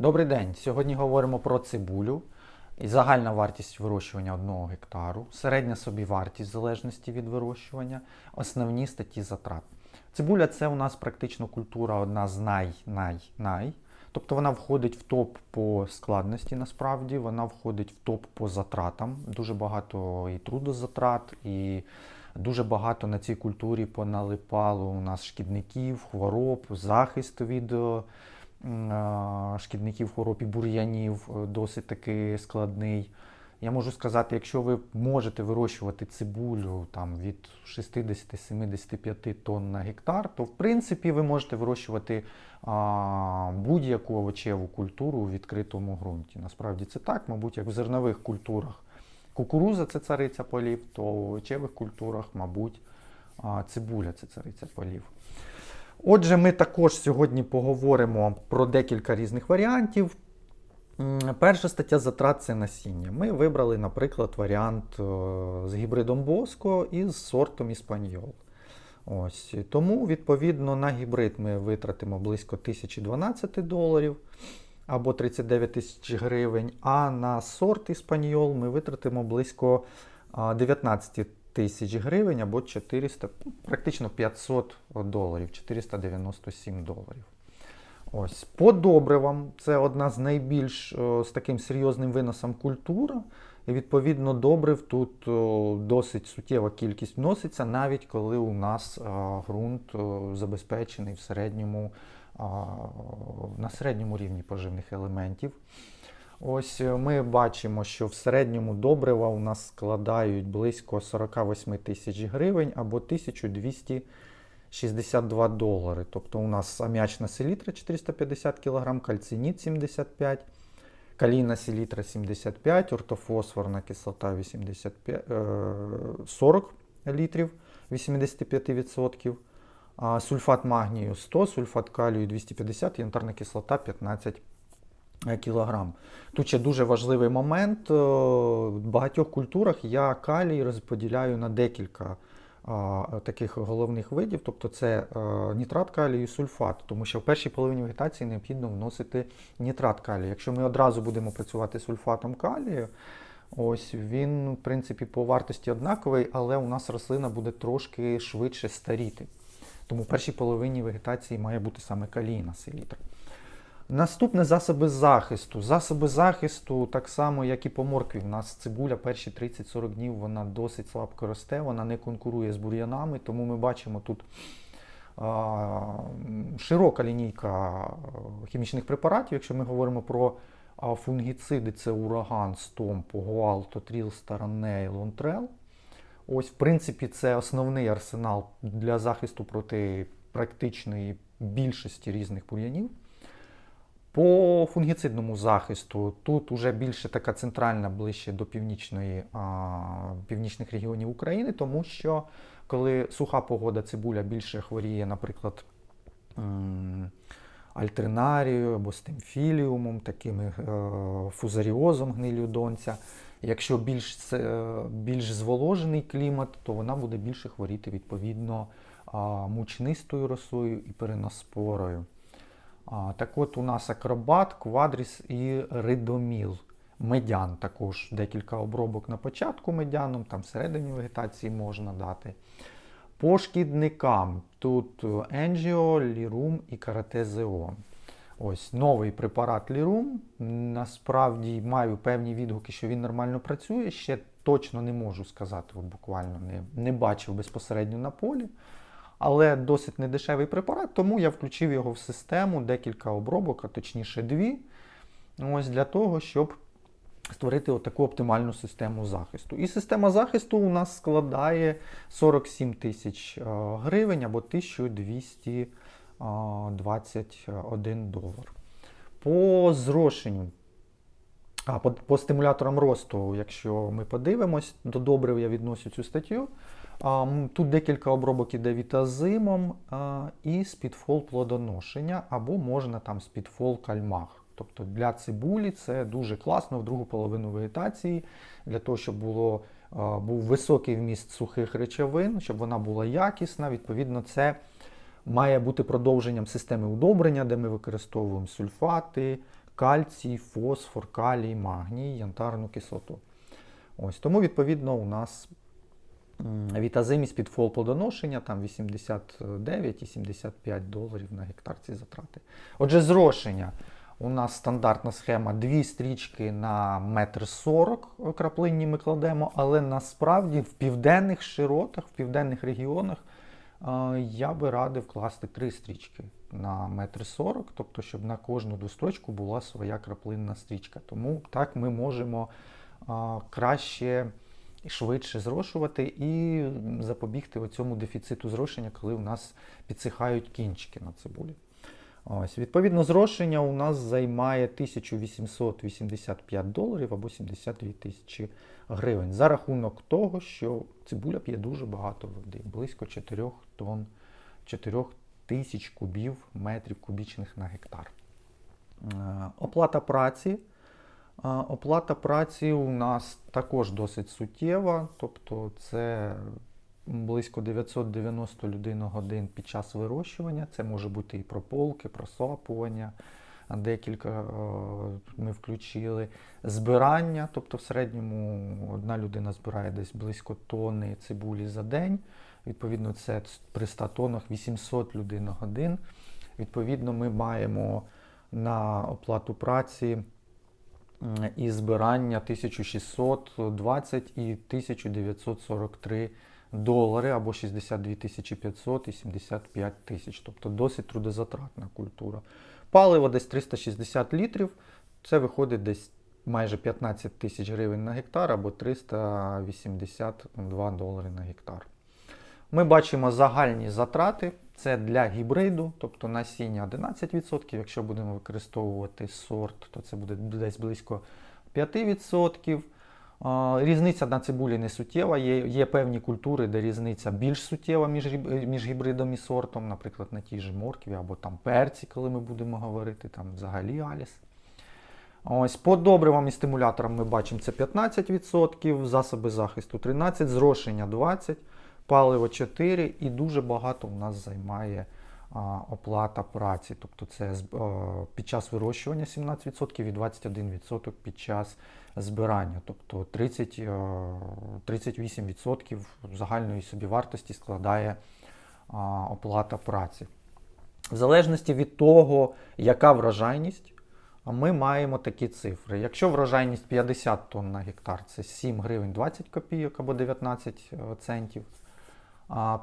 Добрий день. Сьогодні говоримо про цибулю. І загальна вартість вирощування одного гектару, середня собівартість в залежності від вирощування, основні статті затрат. Цибуля це у нас практично культура одна з най-най-най. Тобто вона входить в топ по складності насправді, вона входить в топ по затратам. Дуже багато і трудозатрат, і дуже багато на цій культурі поналипало у нас шкідників, хвороб, захист від е, шкідників, хвороб бур'янів е, досить таки складний. Я можу сказати, якщо ви можете вирощувати цибулю там, від 60-75 тонн на гектар, то в принципі ви можете вирощувати будь-яку овочеву культуру у відкритому ґрунті. Насправді це так, мабуть, як в зернових культурах. Кукуруза це цариця полів, то в овочевих культурах, мабуть, а, цибуля це цариця полів. Отже, ми також сьогодні поговоримо про декілька різних варіантів. Перша стаття затрат це насіння. Ми вибрали, наприклад, варіант е, з гібридом Боско і з сортом Іспаньол. Ось. Тому, відповідно, на гібрид ми витратимо близько 1012 доларів або 39 тисяч гривень, а на сорт Іспаньол ми витратимо близько 19 тисяч гривень або 400, ну, практично 500 доларів, 497 доларів. Ось. По добривам це одна з найбільш е, з таким серйозним виносом культура. І відповідно добрив тут е, досить суттєва кількість вноситься, навіть коли у нас е, ґрунт е, забезпечений в середньому, е, на середньому рівні поживних елементів. Ось е, ми бачимо, що в середньому добрива у нас складають близько 48 тисяч гривень або 1200 62 долари. Тобто у нас аміачна селітра 450 кг, кальциніт 75, калійна селітра 75, ортофосфорна кислота 85, е, 40 літрів 85%, а сульфат магнію 100, сульфат калію 250, янтарна кислота 15 кілограм. Тут ще дуже важливий момент. е, В багатьох культурах я калій розподіляю на декілька таких головних видів, тобто це е, нітрат калію і сульфат, тому що в першій половині вегетації необхідно вносити нітрат калію. Якщо ми одразу будемо працювати з сульфатом калію, ось він, в принципі, по вартості однаковий, але у нас рослина буде трошки швидше старіти. Тому в першій половині вегетації має бути саме калійна селітра. Наступне засоби захисту. Засоби захисту, так само, як і по моркві. У нас цибуля перші 30-40 днів вона досить слабко росте, вона не конкурує з бур'янами, тому ми бачимо тут а, широка лінійка хімічних препаратів. Якщо ми говоримо про фунгіциди, це ураган, стомп, гуал, тотріл, стараней, лонтрел. Ось, в принципі, це основний арсенал для захисту проти практичної більшості різних бур'янів. По фунгіцидному захисту тут уже більше така центральна, ближче до північної, північних регіонів України, тому що коли суха погода, цибуля більше хворіє, наприклад, альтернарією або стемфіліумом, таким е, фузаріозом гнилю донця. Якщо більш, це- більш зволожений клімат, то вона буде більше хворіти відповідно мучнистою росою і переноспорою. Так от у нас акробат, квадріс і ридоміл. Медян також декілька обробок на початку медяном, там всередині вегетації можна дати. По шкідникам тут енджіо, лірум і каратезеон. Ось новий препарат лірум. Насправді маю певні відгуки, що він нормально працює. Ще точно не можу сказати, от буквально не, не бачив безпосередньо на полі. Але досить недешевий препарат, тому я включив його в систему декілька обробок, а точніше дві. Ось для того, щоб створити таку оптимальну систему захисту. І система захисту у нас складає 47 тисяч е, гривень або 1221 долар. По зрошенню, а по, по стимуляторам росту, якщо ми подивимось, до добрив я відносю цю статтю. Тут декілька обробок іде вітазимом і спідфол плодоношення, або можна там спідфол кальмах. Тобто для цибулі це дуже класно в другу половину вегетації, для того, щоб було, був високий вміст сухих речовин, щоб вона була якісна. Відповідно, це має бути продовженням системи удобрення, де ми використовуємо сульфати, кальцій, фосфор, калій, магній, янтарну кислоту. Ось тому, відповідно, у нас вітазимість під фол плодоношення там 89,75 доларів на гектар ці затрати. Отже, зрошення. У нас стандартна схема дві стрічки на метр сорок краплинні ми кладемо, але насправді в південних широтах, в південних регіонах я би радив класти три стрічки на метр сорок, тобто, щоб на кожну двострочку була своя краплинна стрічка. Тому так ми можемо краще і швидше зрошувати і запобігти цьому дефіциту зрошення, коли у нас підсихають кінчики на цибулі. Ось, відповідно, зрошення у нас займає 1885 доларів або 72 тисячі гривень за рахунок того, що цибуля п'є дуже багато води, близько 4 тонн, 4 тисяч кубів метрів кубічних на гектар. Е, Оплата праці. Е, Оплата праці у нас також досить суттєва, тобто це близько 990 людиногодин під час вирощування. Це може бути і прополки, просапування, декілька е, ми включили. Збирання, тобто в середньому одна людина збирає десь близько тонни цибулі за день. Відповідно, це при 100 тоннах 800 людиногодин. Відповідно, ми маємо на оплату праці і збирання 1620 і 1943 долари або 62 500 і 75 тисяч. Тобто досить трудозатратна культура. Паливо десь 360 літрів. Це виходить десь майже 15 тисяч гривень на гектар або 382 долари на гектар. Ми бачимо загальні затрати. Це для гібриду, тобто насіння 11%. Якщо будемо використовувати сорт, то це буде десь близько 5%. Різниця на цибулі не суттєва. Є, є певні культури, де різниця більш суттєва між, між гібридом і сортом, наприклад, на тій же моркві або там перці, коли ми будемо говорити, там взагалі аліс. Ось по добривам і стимуляторам ми бачимо це 15%, засоби захисту 13%, зрошення 20%, паливо 4% і дуже багато у нас займає оплата праці. Тобто це е, під час вирощування 17% і 21% під час збирання. Тобто 30, е, 38% загальної собівартості складає оплата праці. В залежності від того, яка врожайність, ми маємо такі цифри. Якщо врожайність 50 тонн на гектар, це 7 гривень 20 копійок або 19 е, центів.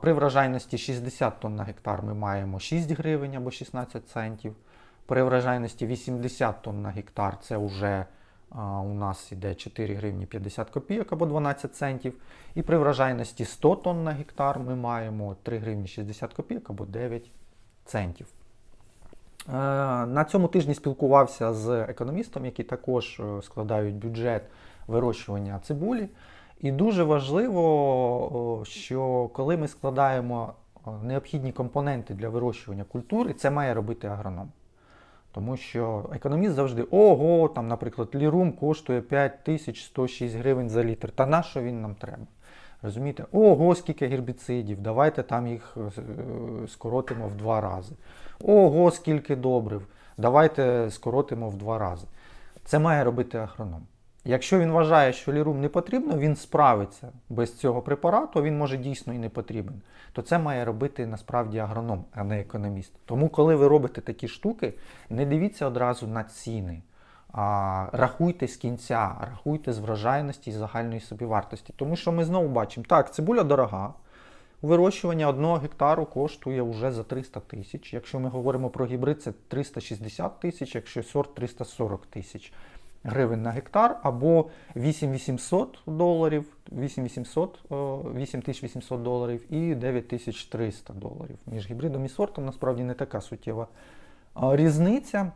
При врожайності 60 тонн на гектар ми маємо 6 гривень або 16 центів. При врожайності 80 тонн на гектар це вже у нас іде 4 гривні 50 копійок або 12 центів. І при врожайності 100 тонн на гектар ми маємо 3 гривні 60 копійок або 9 центів. Е, На цьому тижні спілкувався з економістом, які також е, складають бюджет вирощування цибулі. І дуже важливо, що коли ми складаємо необхідні компоненти для вирощування культури, це має робити агроном. Тому що економіст завжди, ого, там, наприклад, лірум коштує 5106 гривень за літр. Та на що він нам треба? Розумієте? Ого, скільки гербіцидів, давайте там їх е, скоротимо в два рази. Ого, скільки добрив, давайте скоротимо в два рази. Це має робити агроном. Якщо він вважає, що лірум не потрібно, він справиться без цього препарату, він може дійсно і не потрібен. То це має робити насправді агроном, а не економіст. Тому, коли ви робите такі штуки, не дивіться одразу на ціни. А, рахуйте з кінця, рахуйте з врожайності і загальної собівартості. Тому що ми знову бачимо, так, цибуля дорога. Вирощування одного гектару коштує вже за 300 тисяч. Якщо ми говоримо про гібрид, це 360 тисяч, якщо сорт 340 тисяч гривень на гектар, або 8800 доларів, 8800, е, 8800 доларів і 9300 доларів. Між гібридом і сортом насправді не така суттєва е, різниця.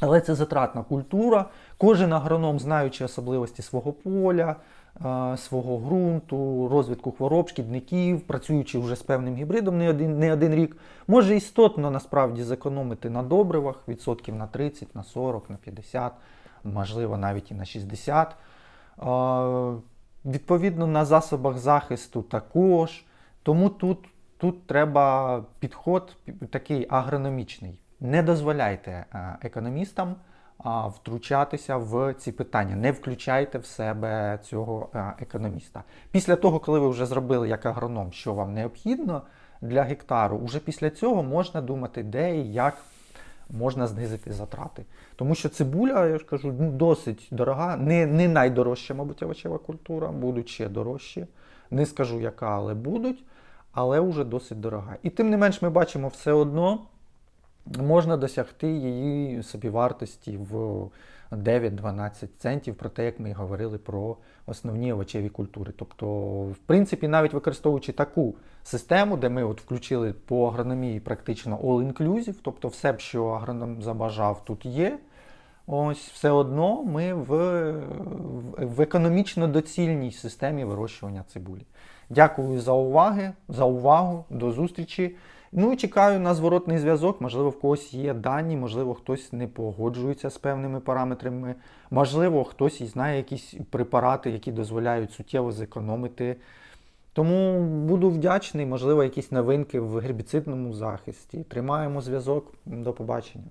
Але це затратна культура. Кожен агроном, знаючи особливості свого поля, е, свого ґрунту, розвитку хвороб, шкідників, працюючи вже з певним гібридом не один, не один рік, може істотно насправді зекономити на добривах відсотків на 30, на 40, на 50, можливо, навіть і на 60. Е, Відповідно, на засобах захисту також. Тому тут, тут треба підход такий агрономічний. Не дозволяйте е, економістам втручатися в ці питання. Не включайте в себе цього економіста. Після того, коли ви вже зробили як агроном, що вам необхідно для гектару, уже після цього можна думати, де і як можна знизити затрати. Тому що цибуля, я ж кажу, ну, досить дорога, не, не найдорожча, мабуть, овочева культура, будуть ще дорожчі. Не скажу яка, але будуть, але вже досить дорога. І тим не менш, ми бачимо все одно можна досягти її собівартості в 9-12 центів, про те, як ми говорили про основні овочеві культури. Тобто, в принципі, навіть використовуючи таку систему, де ми от включили по агрономії практично all-inclusive, тобто все, що агроном забажав, тут є. Ось все одно ми в, в економічно доцільній системі вирощування цибулі. Дякую за уваги, за увагу. До зустрічі. Ну і чекаю на зворотний зв'язок. Можливо, в когось є дані, можливо, хтось не погоджується з певними параметрами. Можливо, хтось і знає якісь препарати, які дозволяють суттєво зекономити. Тому буду вдячний, можливо, якісь новинки в гербіцидному захисті. Тримаємо зв'язок. До побачення.